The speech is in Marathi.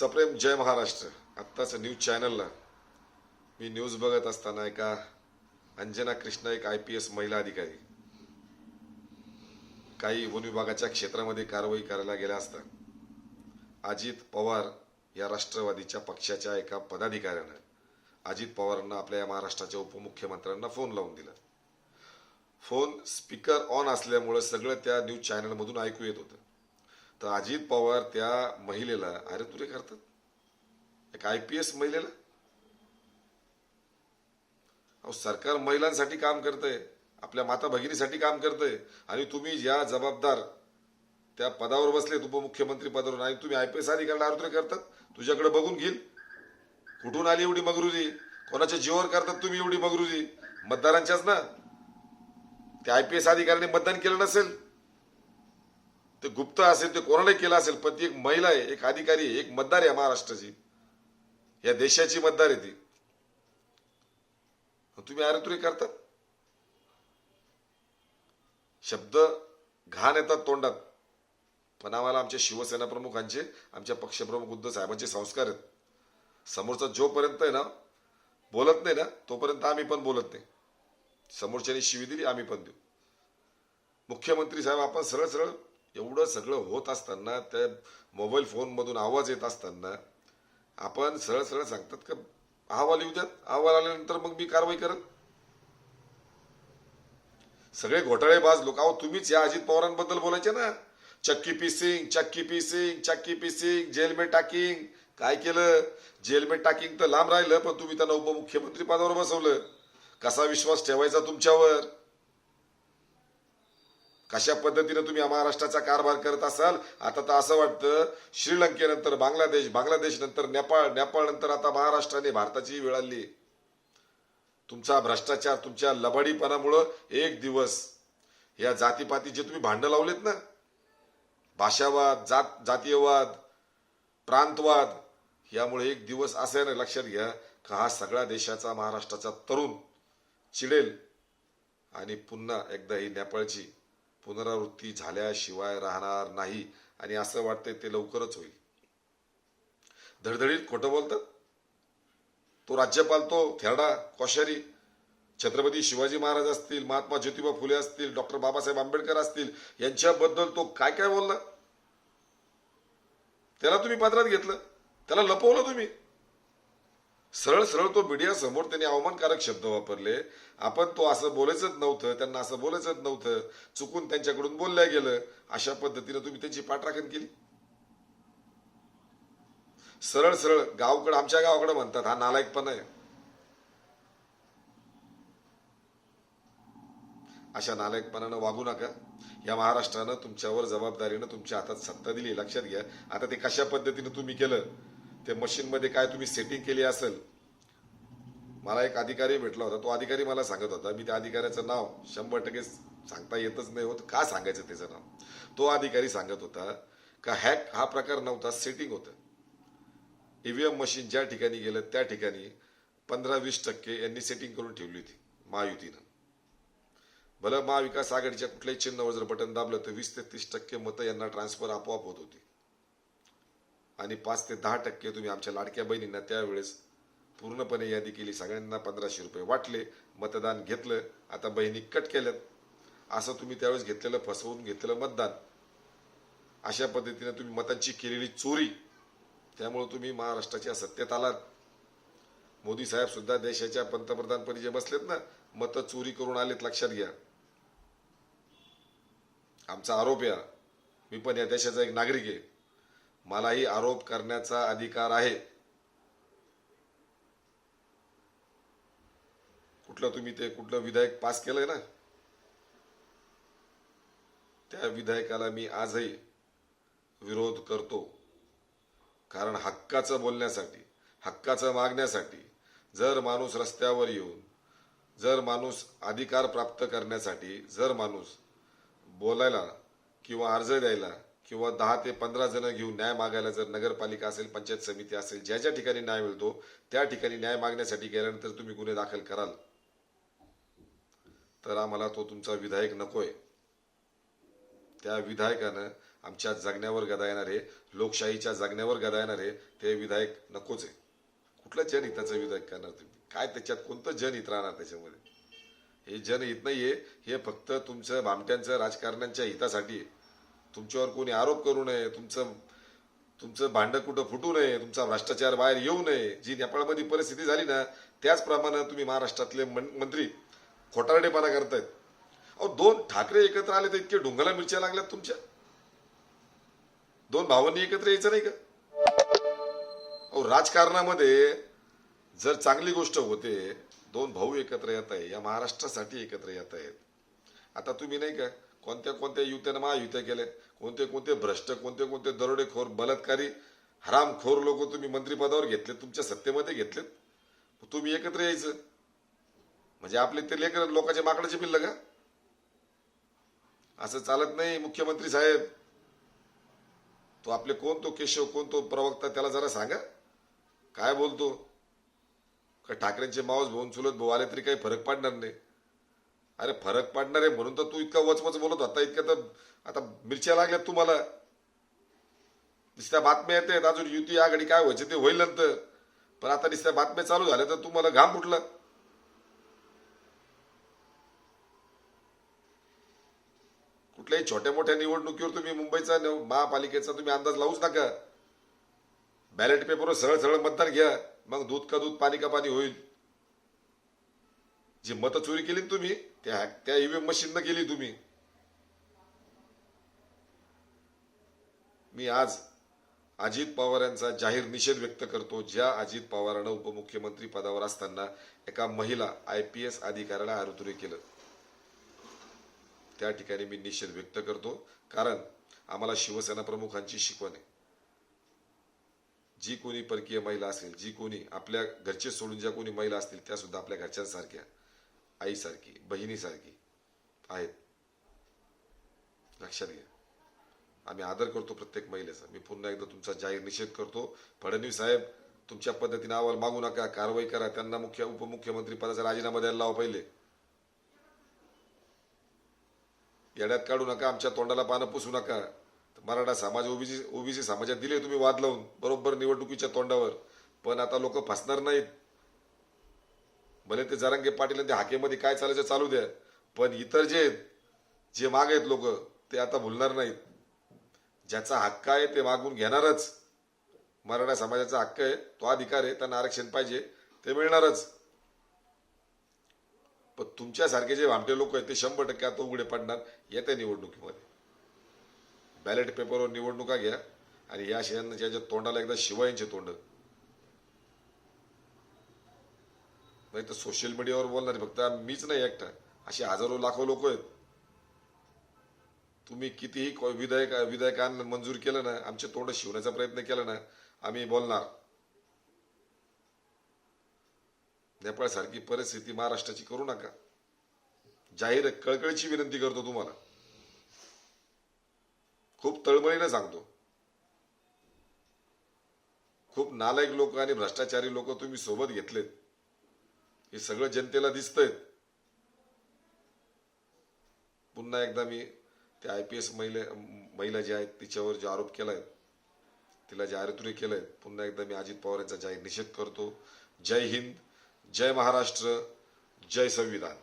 सप्रेम जय महाराष्ट्र. आत्ताच न्यूज चॅनलला. मी न्यूज बघत असताना एका अंजना कृष्णा एक आय पी एस महिला अधिकारी. काही वन विभागाच्या क्षेत्रामध्ये कारवाई करायला गेल्या असता. अजित पवार या राष्ट्रवादीच्या पक्षाच्या एका पदाधिकाऱ्यानं अजित पवारांना आपल्या या महाराष्ट्राच्या उपमुख्यमंत्र्यांना फोन लावून दिला. फोन स्पीकर ऑन असल्यामुळं सगळं त्या न्यूज चॅनलमधून ऐकू येत होतं. तर अजित पवार त्या महिलेला अरे तुरे करतात? एक आय पी एस महिलेला? अहो सरकार महिलांसाठी काम करतंय आपल्या माता भगिनीसाठी काम करतंय आणि तुम्ही ज्या जबाबदार त्या पदावर बसलेत उपमुख्यमंत्री पदावर आणि तुम्ही आय पी एस अधिकाऱ्याला अरे करतात तुझ्याकडे बघून घेईल. कुठून आली एवढी मगरुरी कोणाच्या जीवावर करतात तुम्ही एवढी मगरुरी मतदारांच्याच ना? त्या आय पी एस अधिकाऱ्याने मतदान केलं नसेल. ते गुप्त असेल ते कोणालाही केलं असेल पण ती एक महिला आहे एक अधिकारी आहे एक मतदार आहे महाराष्ट्राची. या देशाची मतदार आहे ती. तुम्ही अरे तुरे करतात शब्द घाण येतात तोंडात. पण आम्हाला आमच्या शिवसेना प्रमुखांचे आमच्या पक्षप्रमुख उद्धव साहेबांचे संस्कार आहेत. समोरचा जोपर्यंत आहे ना बोलत नाही ना तोपर्यंत आम्ही पण बोलत नाही. समोरच्यानी शिवी दिली आम्ही पण देऊ. मुख्यमंत्री साहेब आपण सरळ सरळ एवढं सगळं होत असताना त्या मोबाईल फोनमधून आवाज येत असताना आपण सरळ सरळ सांगतात का अहवाल येऊ द्यात. अहवाल आल्यानंतर मग मी कारवाई करत सगळे घोटाळेबाज लोक. अहो तुम्हीच या अजित पवारांबद्दल बोलायचे ना. चक्की पिसिंग चक्की पिसिंग चक्की पिसिंग जेल में टाकिंग. काय केलं? जेल में टाकिंग तर लांब राहिलं पण तुम्ही त्यांना उपमुख्यमंत्री पदावर बसवलं. कसा विश्वास ठेवायचा तुमच्यावर? कशा पद्धतीनं तुम्ही महाराष्ट्राचा कारभार करत असाल? आता तर असं वाटतं श्रीलंकेनंतर बांगलादेश बांगलादेश नंतर नेपाळ नेपाळ नंतर आता महाराष्ट्राने भारताची वेळ आली तुमचा भ्रष्टाचार तुमच्या लबाडीपणामुळं एक दिवस या जातीपातीचे तुम्ही भांडं लावलेत ना भाषावाद जात जातीयवाद प्रांतवाद यामुळे एक दिवस असं आहे ना लक्षात घ्या का हा सगळ्या देशाचा महाराष्ट्राचा तरुण चिडेल आणि पुन्हा एकदा ही नेपाळची पुनरावृत्ती झाल्याशिवाय राहणार नाही आणि असं वाटतंय ते लवकरच होईल. धडधडीत खोटं बोलतात? तो राज्यपाल तो थेरडा कोश्यारी छत्रपती शिवाजी महाराज असतील महात्मा ज्योतिबा फुले असतील डॉक्टर बाबासाहेब आंबेडकर असतील यांच्याबद्दल तो काय काय बोलला? त्याला तुम्ही पात्रात घेतलं? त्याला लपवलं तुम्ही? सरळ सरळ तो मीडिया समोर त्यांनी अवमानकारक शब्द वापरले. आपण तो असं बोलायचंच नव्हतं त्यांना असं बोलायचंच नव्हतं. चुकून त्यांच्याकडून बोलल्या गेलं. अशा पद्धतीने तुम्ही त्यांची पाठराखण केली. सरळ सरळ गावकडं आमच्या गावाकडे म्हणतात हा नालायकपणा आहे. अशा नालायकपणानं वागू नका. या महाराष्ट्रानं तुमच्यावर जबाबदारीनं तुमच्या हातात सत्ता दिली लक्षात घ्या. आता ते कशा पद्धतीनं तुम्ही केलं? ते मशीनमध्ये काय तुम्ही सेटिंग केली असेल? मला एक अधिकारी भेटला होता. तो अधिकारी मला सांगत होता. मी त्या अधिकाऱ्याचं नाव शंभर टक्के सांगता येतच नाही होत. का सांगायचं त्याचं नाव? तो अधिकारी सांगत होता का हॅक हा प्रकार नव्हता सेटिंग होतं. ईव्हीएम मशीन ज्या ठिकाणी गेलं त्या ठिकाणी पंधरा वीस टक्के यांनी सेटिंग करून ठेवली होती महायुतीनं. भलं महाविकास आघाडीच्या कुठल्याही चिन्हावर जर बटन दाबलं तर वीस ते तीस टक्के मतं यांना ट्रान्सफर आपोआप होत होती. आणि पाच ते दहा टक्के तुम्ही आमच्या लाडक्या बहिणींना त्यावेळेस पूर्णपणे यादी केली. सगळ्यांना पंधराशे रुपये वाटले. मतदान घेतलं. आता बहिणी कट केल्यात. असं तुम्ही त्यावेळेस घेतलेलं फसवून घेतलेलं मतदान. अशा पद्धतीने तुम्ही मतांची केलेली चोरी. त्यामुळे तुम्ही महाराष्ट्राच्या सत्तेत आलात. मोदी साहेब सुद्धा देशाच्या पंतप्रधानपदी जे बसलेत ना मतं चोरी करून आलेत लक्षात घ्या. आमचा आरोप या. मी पण या देशाचा एक नागरिक आहे. मलाही आरोप करण्याचा अधिकार आहे. कुठलं तुम्ही ते कुठलं विधायक पास केलंय ना? त्या विधायकाला मी आजही विरोध करतो. कारण हक्काचं बोलण्यासाठी हक्काचं मागण्यासाठी जर माणूस रस्त्यावर येऊन जर माणूस अधिकार प्राप्त करण्यासाठी जर माणूस बोलायला किंवा अर्ज द्यायला किंवा दहा ते पंधरा जण घेऊन न्याय मागायला जर नगरपालिका असेल पंचायत समिती असेल ज्या ज्या ठिकाणी न्याय मिळतो त्या ठिकाणी न्याय मागण्यासाठी गेल्यानंतर तुम्ही गुन्हे दाखल कराल. तर आम्हाला तो तुमचा विधायक नकोय. त्या विधायकानं आमच्या जगण्यावर गदा येणारे लोकशाहीच्या जगण्यावर गदा येणार आहे ते विधायक नकोच आहे. कुठलं जनहिताचं विधायक करणार तुम्ही? काय त्याच्यात कोणतं जनहित राहणार त्याच्यामध्ये? हे जनहित नाहीये हे फक्त तुमचं भामट्यांचं राजकारण्यांच्या हितासाठी आहे. तुमच्यावर कोणी आरोप करू नये तुमचं तुमचं भांडं कुठं फुटू नये तुमचा भ्रष्टाचार बाहेर येऊ नये जी नेपाळमध्ये परिस्थिती झाली ना त्याचप्रमाणे तुम्ही महाराष्ट्रातले मंत्री खोटारडेपणा करतायत. अहो दोन ठाकरे एकत्र आले तर इतके ढुंगाला मिरच्या लागल्यात तुमच्या? दोन भावांनी एकत्र यायचं नाही का? अहो राजकारणामध्ये जर चांगली गोष्ट होते दोन भाऊ एकत्र येत आहे या महाराष्ट्रासाठी एकत्र येत आहेत. आता तुम्ही नाही का कोणत्या कोणत्या युत्यानं महायुत्या केल्या कोणते कोणते भ्रष्ट कोणते कोणते दरोडेखोर बलात्कारी हरामखोर लोक तुम्ही मंत्रिपदावर घेतले तुमच्या सत्तेमध्ये घेतलेत. तुम्ही एकत्र यायचं. म्हणजे आपले ते लेकर लोकांच्या माकडाचे पिल्ल का? असं चालत नाही मुख्यमंत्री साहेब. तो आपले कोण तो केशव कोण तो प्रवक्ता त्याला जरा सांगा. काय बोलतो? का ठाकरेंचे मावस भाऊन चुलत भाऊ आले तरी काही फरक पडणार नाही. अरे फरक पडणार आहे म्हणून तर तू इतका वचवच बोलत होता. इतक्या तर आता मिरच्या लागल्यात तुम्हाला. नुसत्या बातम्या येते अजून युती आघाडी काय व्हायचे ते होईल नंतर. पण आता नुसत्या बातम्या चालू झाल्या तर तुम्हाला घाम फुटला. कुठल्याही छोट्या मोठ्या निवडणुकीवर तुम्ही मुंबईचा न- महापालिकेचा तुम्ही अंदाज लावूच नका. बॅलेट पेपरवर सरळ सरळ मतदान घ्या. मग दूध का दूध पाणी का पाणी होईल. जी मतं चोरी केली तुम्ही त्या त्या ईव्हीएम मशीननं गेली तुम्ही. मी आज अजित पवार यांचा जाहीर निषेध व्यक्त करतो ज्या अजित पवारांना उपमुख्यमंत्री पदावर असताना एका महिला आय पी एस अधिकाऱ्याला आरुतुरे केलं. त्या ठिकाणी मी निषेध व्यक्त करतो कारण आम्हाला शिवसेना प्रमुखांची शिकवण आहे. जी कोणी परकीय महिला असेल जी कोणी आपल्या घरचे सोडून ज्या कोणी महिला असतील त्या सुद्धा आपल्या घरच्यांसारख्या. आईसारखी बहिणीसारखी आहेत. लक्षात घ्या. आम्ही आदर करतो प्रत्येक महिलेचा. मी पुन्हा एकदा तुमचा जाहीर निषेध करतो. फडणवीस साहेब तुमच्या पद्धतीने अहवाल मागू नका कारवाई करा. त्यांना मुख्य उपमुख्यमंत्री पदाचा राजीनामा द्यायला लावा पहिले. येड्यात काढू नका आमच्या तोंडाला पानं पुसू नका. मराठा समाज ओबीसी ओबीसी समाजात दिले तुम्ही वाद लावून बरोबर निवडणुकीच्या तोंडावर. पण आता लोक फसणार नाहीत. भले ते जरांगे पाटील आणि ते हाकेमध्ये काय चालायचं चालू द्या. पण इतर जे जे माग आहेत लोक ते आता भुलणार नाहीत. ज्याचा हक्क आहे ते मागून घेणारच. मराठा समाजाचा हक्क आहे तो अधिकार आहे त्यांना आरक्षण पाहिजे ते मिळणारच. पण तुमच्यासारखे जे भामटे लोक आहेत ते शंभर टक्के आता उघडे पडणार येत्या निवडणुकीमध्ये. बॅलेट पेपरवर निवडणुका घ्या आणि या शेजारच्या ज्या तोंडाला एकदा शिवायचे तोंड. नाही तर सोशल मीडियावर बोलणारे फक्त मीच नाही एकटा. असे हजारो लाखो लोक आहेत. तुम्ही कितीही विधायक विधायकांना मंजूर केलं ना आमचे तोंड शिवण्याचा प्रयत्न केला ना आम्ही बोलणार. नेपाळसारखी परिस्थिती महाराष्ट्राची करू नका. जाहीर कळकळीची विनंती करतो तुम्हाला. खूप तळमळीने सांगतो. खूप नालायक लोक आणि भ्रष्टाचारी लोक तुम्ही सोबत घेतलेत. हे सगळं जनतेला दिसतंय. पुन्हा एकदा मी त्या आय पी एस महिला महिला ज्या आहेत तिच्यावर जे आरोप केलाय तिला जे आरोतुरी केलंय. पुन्हा एकदा मी अजित पवार यांचा जाहीर निषेध करतो. जय हिंद जय महाराष्ट्र जय संविधान.